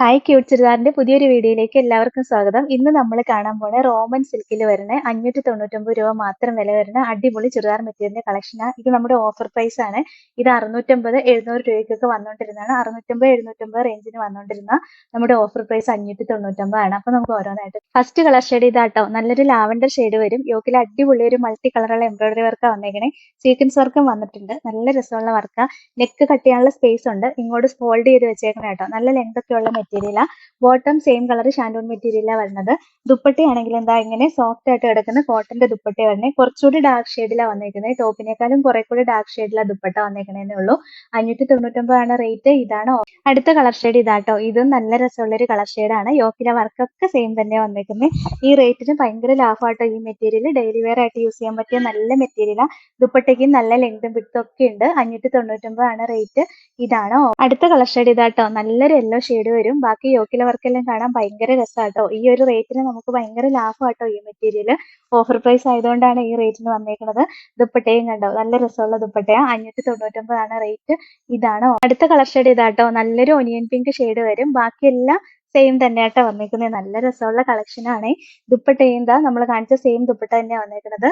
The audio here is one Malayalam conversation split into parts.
ഹായ് ക്യൂട്ട് ചുരിദാറിന്റെ പുതിയൊരു വീഡിയോയിലേക്ക് എല്ലാവർക്കും സ്വാഗതം. ഇന്ന് നമ്മൾ കാണാൻ പോണ റോമൻ സിൽക്കിൽ വരുന്ന അഞ്ഞൂറ്റി തൊണ്ണൂറ്റൊമ്പത് രൂപ മാത്രം വില വരുന്ന അടിപൊളി ചുരിദാർ മെറ്റീരിയലിന്റെ കളക്ഷനാണ് ഇത് നമ്മുടെ ഓഫർ പ്രൈസ് ആണ്. ഇത് അറുന്നൂറ്റമ്പത് എഴുന്നൂറ് രൂപയ്ക്കൊക്കെ വന്നുകൊണ്ടിരുന്നതാണ് അറുന്നൂറ്റമ്പത് എഴുന്നൂറ്റമ്പത് റേഞ്ചിന് വന്നുകൊണ്ടിരുന്ന നമ്മുടെ ഓഫർ പ്രൈസ് അഞ്ഞൂറ്റി ആണ് അപ്പൊ നമുക്ക് ഓരോന്നായിട്ട് ഫസ്റ്റ് കളർ ഷെയ്ഡ് ഇതാട്ടോ. നല്ലൊരു ലാവൻഡർ ഷെയ്ഡ് വരും. യോക്കിൽ അടിപൊളി ഒരു മൾട്ടി കളറുള്ള എംബ്രോയിഡറി വർക്കാണ് വന്നേക്കണേ. സീക്വൻസ് വർക്കും വന്നിട്ടുണ്ട്. നല്ല രസമുള്ള വർക്കാണ് നെക്ക് കട്ട് ചെയ്യാനുള്ള സ്പേസ് ഉണ്ട്. ഇങ്ങോട്ട് ഫോൾഡ് ചെയ്ത് വെച്ചേക്കണേ കേട്ടോ. നല്ല ലെങ്ത് ഒക്കെ ഉള്ള മെറ്റീരിയലാ ബോട്ടം സെയിം കളർ ഷാൻഡോൺ മെറ്റീരിയല വരുന്നത്. ദുപ്പട്ടയാണെങ്കിൽ എന്താ ഇങ്ങനെ സോഫ്റ്റ് ആയിട്ട് കിടക്കുന്ന കോട്ടന്റെ ദുപ്പട്ട വരണേ കുറച്ചുകൂടി ഡാർക്ക് ഷെയ്ഡിലാണ് വന്നേക്കുന്നത് ടോപ്പിനേക്കാളും കുറെ കൂടി ഡാർക്ക് ഷെയ്ഡിലാണ് ദുപ്പട്ട വന്നേക്കണേന്നേ ഉള്ളൂ. അഞ്ഞൂറ്റി തൊണ്ണൂറ്റൊമ്പതാണ് റേറ്റ് ഇതാണ് അടുത്ത കളർ ഷെയ്ഡ് ഇതാട്ടോ. ഇതും നല്ല രസമുള്ള ഒരു കളർ ഷെയ്ഡാണ് യോക്കിലെ വർക്കൊക്കെ സെയിം തന്നെ വന്നേക്കുന്നത് ഈ റേറ്റിന് ഭയങ്കര ലാഭമാട്ടോ ഈ മെറ്റീരിയൽ ഡെയിലി വെയർ ആയിട്ട് യൂസ് ചെയ്യാൻ പറ്റിയ നല്ല മെറ്റീരിയലാണ് ദുപ്പട്ടയ്ക്ക് നല്ല ലെങ്തും വിട്ടും ഒക്കെ ഉണ്ട്. അഞ്ഞൂറ്റി തൊണ്ണൂറ്റൊമ്പതാണ് റേറ്റ് ഇതാണ് അടുത്ത കളർ ഷെയ്ഡ് ഇതാട്ടോ. നല്ലൊരു യെല്ലോ ഷെയ്ഡ് വരും. ബാക്കി യോക്കിലെ വർക്കെല്ലാം കാണാൻ ഭയങ്കര രസമാട്ടോ ഈ ഒരു റേറ്റിന് നമുക്ക് ഭയങ്കര ലാഭമാട്ടോ ഈ മെറ്റീരിയൽ ഓഫർ പ്രൈസ് ആയതുകൊണ്ടാണ് ഈ റേറ്റിന് വന്നേക്കുന്നത് ദുപ്പട്ടയും കണ്ടോ? നല്ല രസമുള്ള ദുപ്പട്ടയാ. അഞ്ഞൂറ്റി തൊണ്ണൂറ്റൊമ്പതാണ് റേറ്റ് ഇതാണ് അടുത്ത കളർ ഷെയ്ഡ് ഇതാട്ടോ. നല്ലൊരു ഒനിയൻ പിങ്ക് ഷെയ്ഡ് വരും. ബാക്കിയെല്ലാം സെയിം തന്നെയാട്ടോ വന്നേക്കുന്നത്. നല്ല രസമുള്ള കളക്ഷനാണ് ദുപ്പട്ടയും എന്താ നമ്മൾ കാണിച്ച സെയിം ദുപ്പട്ട തന്നെയാണ് വന്നേക്കുന്നത്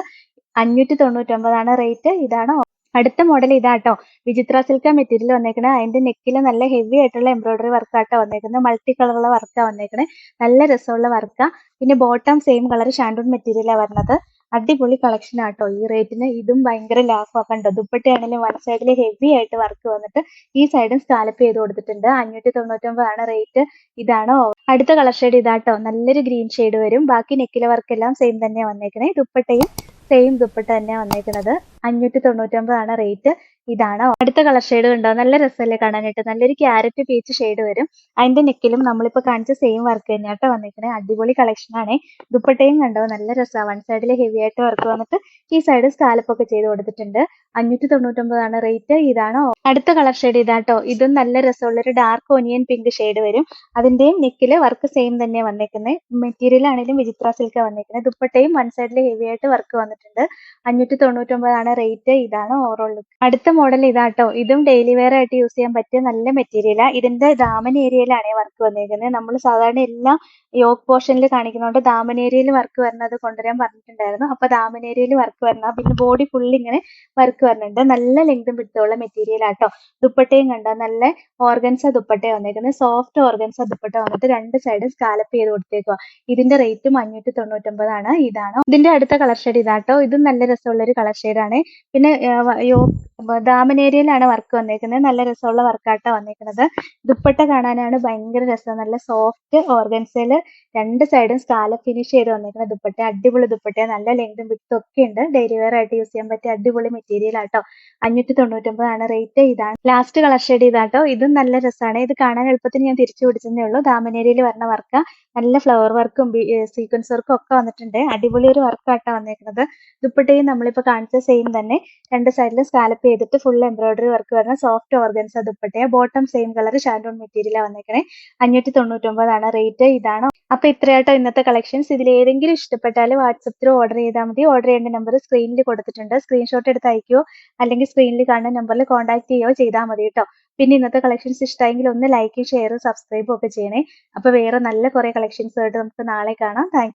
അഞ്ഞൂറ്റി തൊണ്ണൂറ്റൊമ്പതാണ് റേറ്റ് ഇതാണ് അടുത്ത മോഡൽ ഇതാട്ടോ. വിചിത്ര സിൽക്ക മെറ്റീരിയൽ വന്നേക്കണേ. അതിന്റെ നെക്കിൽ നല്ല ഹെവി ആയിട്ടുള്ള എംബ്രോയിഡറി വർക്കാട്ടോ വന്നേക്കുന്നത് മൾട്ടി കളറുള്ള വർക്കാ വന്നേക്കണേ. നല്ല രസമുള്ള വർക്കാ പിന്നെ ബോട്ടം സെയിം കളർ ഷാൻഡൂൺ മെറ്റീരിയലാണ് വരുന്നത് അടിപൊളി കളക്ഷൻ ആട്ടോ. ഈ റേറ്റിന് ഇതും ഭയങ്കര ലാഭമാ കണ്ടോ? ദുപ്പട്ടയാണെങ്കിലും വൺ സൈഡിൽ ഹെവി ആയിട്ട് വർക്ക് വന്നിട്ട് ഈ സൈഡും സ്കാലപ്പ് ചെയ്ത് കൊടുത്തിട്ടുണ്ട്. അഞ്ഞൂറ്റി തൊണ്ണൂറ്റൊമ്പതാണ് റേറ്റ് ഇതാണ് അടുത്ത കളർ ഷെയ്ഡ് ഇതാട്ടോ. നല്ലൊരു ഗ്രീൻ ഷെയ്ഡ് വരും. ബാക്കി നെക്കിലെ വർക്ക് എല്ലാം സെയിം തന്നെയാണ് വന്നേക്കണേ. ദുപ്പട്ടയും സെയിം ദുപ്പട്ട തന്നെയാണ് വന്നേക്കുന്നത് അഞ്ഞൂറ്റി തൊണ്ണൂറ്റൊമ്പതാണ് റേറ്റ് ഇതാണ് അടുത്ത കളർ ഷെയ്ഡ് കണ്ടോ? നല്ല രസമല്ലേ കാണാനായിട്ട്. നല്ലൊരു ക്യാരറ്റ് പീച്ച് ഷെയ്ഡ് വരും. അതിന്റെ നെക്കിലും നമ്മളിപ്പോ കാണിച്ച സെയിം വർക്ക് തന്നെയാട്ടോ വന്നിരിക്കുന്നത് അടിപൊളി കളക്ഷൻ ആണ്. ദുപ്പട്ടയും കണ്ടോ? നല്ല രസമാണ് വൺ സൈഡിൽ ഹെവി ആയിട്ട് വർക്ക് വന്നിട്ട് ഈ സൈഡ് സ്കാലപ്പൊക്കെ ചെയ്ത് കൊടുത്തിട്ടുണ്ട്. അഞ്ഞൂറ്റി തൊണ്ണൂറ്റൊമ്പതാണ് റേറ്റ് ഇതാണോ അടുത്ത കളർ ഷെയ്ഡ് ഇതാട്ടോ. ഇതും നല്ല രസമുള്ള ഒരു ഡാർക്ക് ഒനിയൻ പിങ്ക് ഷെയ്ഡ് വരും. അതിന്റെയും നെക്കിൽ വർക്ക് സെയിം തന്നെ വന്നേക്കുന്നത് മെറ്റീരിയൽ ആണെങ്കിലും വിചിത്ര സിൽക്ക് വന്നേക്കുന്നത് ദുപ്പട്ടയും വൺ സൈഡിൽ ഹെവി ആയിട്ട് വർക്ക് വന്നിട്ടുണ്ട്. അഞ്ഞൂറ്റി തൊണ്ണൂറ്റൊമ്പതാണ് റേറ്റ് ഇതാണ് ഓവറോൾ ലുക്ക് അടുത്ത മോഡൽ ഇതാട്ടോ. ഇതും ഡെയിലി വെയർ ആയിട്ട് യൂസ് ചെയ്യാൻ പറ്റിയ നല്ല മെറ്റീരിയലാ ഇതിന്റെ ദാമൻ ഏരിയയിലാണ് വർക്ക് വന്നിരിക്കുന്നത് നമ്മൾ സാധാരണ എല്ലാം യോക്ക് പോർഷനിൽ കാണിക്കുന്നതുകൊണ്ട് ദാമൻ ഏരിയയിൽ വർക്ക് വരുന്നത് കൊണ്ടുവരാൻ പറഞ്ഞിട്ടുണ്ടായിരുന്നു. അപ്പൊ ദാമൻ ഏരിയയിൽ വർക്ക് വരണം. പിന്നെ ബോഡി ഫുൾ ഇങ്ങനെ വർക്ക് വരുന്നുണ്ട് നല്ല ലെങ്തും വിട്ടുള്ള മെറ്റീരിയൽ ആട്ടോ ദുപ്പട്ടയും കണ്ടോ? നല്ല ഓർഗൻസ ദുപ്പട്ട വന്നിരിക്കുന്നത് സോഫ്റ്റ് ഓർഗൻസ ദുപ്പട്ട വന്നിട്ട് രണ്ട് സൈഡും സ്കാലപ്പ് ചെയ്ത് കൊടുത്തേക്കുക ഇതിന്റെ റേറ്റും അഞ്ഞൂറ്റി തൊണ്ണൂറ്റൊമ്പതാണ്. ഇതാണ്. ഇതിന്റെ അടുത്ത കളർ ഷെയ്ഡ് ഇതാട്ടോ. ഇതും നല്ല രസമുള്ള ഒരു കളർ ആണ് പിന്നെ ദാമൻ ഏരിയയിലാണ് വർക്ക് വന്നേക്കുന്നത് നല്ല രസമുള്ള വർക്കാട്ടോ വന്നേക്കുന്നത്. ദുപ്പട്ട കാണാനാണ് ഭയങ്കര രസം. നല്ല സോഫ്റ്റ് ഓർഗൻസയിൽ രണ്ട് സൈഡും സ്കാല ഫിനിഷ് ചെയ്ത് വന്നേക്കുന്ന ദുപ്പട്ട. അടിപൊളി ദുപ്പട്ട നല്ല ലെങ്തും വിട്ടും ഒക്കെ ഉണ്ട്. ഡെയിലി വെയർ ആയിട്ട് യൂസ് ചെയ്യാൻ പറ്റിയ അടിപൊളി മെറ്റീരിയൽ ആട്ടോ. അഞ്ഞൂറ്റി തൊണ്ണൂറ്റൊമ്പതാണ് റേറ്റ്. ഇതാണ് ലാസ്റ്റ് കളർ ഷെയ്ഡ് ഇതാട്ടോ. ഇതും നല്ല രസമാണ് ഇത് കാണാൻ എളുപ്പത്തിന് ഞാൻ തിരിച്ചു പിടിച്ചതേ ഉള്ളൂ. ദാമനേരിയിൽ വരുന്ന വർക്ക്. നല്ല ഫ്ലവർ വർക്കും സീക്വൻസ് വർക്കും ഒക്കെ വന്നിട്ടുണ്ട്. അടിപൊളി ഒരു വർക്കാട്ടോ വന്നേക്കുന്നത്. ദുപ്പട്ടയും നമ്മളിപ്പോ കാണിച്ച സെയിം തന്നെ രണ്ട് സൈഡിലും സ്കാലപ്പ് ചെയ്തിട്ട് ഫുൾ എംബ്രോയിഡറി വർക്ക് വരുന്ന സോഫ്റ്റ് ഓർഗൻസ് ദുപ്പട്ടയ. ബോട്ടം സെയിം കളർ ഷാൻഡോൺ മെറ്റീരിയലാണ് വന്നേക്കണേ. അഞ്ഞൂറ്റി തൊണ്ണൂറ്റൊമ്പതാണ് റേറ്റ് ഇതാണ്. അപ്പൊ ഇത്രയായിട്ടോ ഇന്നത്തെ കളക്ഷൻസ് ഇതിൽ ഏതെങ്കിലും ഇഷ്ടപ്പെട്ടാൽ വാട്സപ്പിൽ ഓർഡർ ചെയ്താൽ മതി. ഓർഡർ ചെയ്യേണ്ട നമ്പർ സ്ക്രീനിൽ കൊടുത്തിട്ടുണ്ട്. സ്ക്രീൻഷോട്ട് എടുത്ത് അയക്കുകയോ അല്ലെങ്കിൽ സ്ക്രീനിൽ കാണുന്ന നമ്പറിൽ കോൺടാക്ട് ചെയ്യുകയോ ചെയ്താൽ മതി കേട്ടോ പിന്നെ ഇന്നത്തെ കളക്ഷൻസ് ഇഷ്ടമെങ്കിൽ ഒന്ന് ലൈക്ക് ഷെയർ സബ്സ്ക്രൈബും ഒക്കെ ചെയ്യണേ. അപ്പൊ വേറെ നല്ല കുറെ കളക്ഷൻസ് ആയിട്ട് നമുക്ക് നാളെ കാണാം. താങ്ക്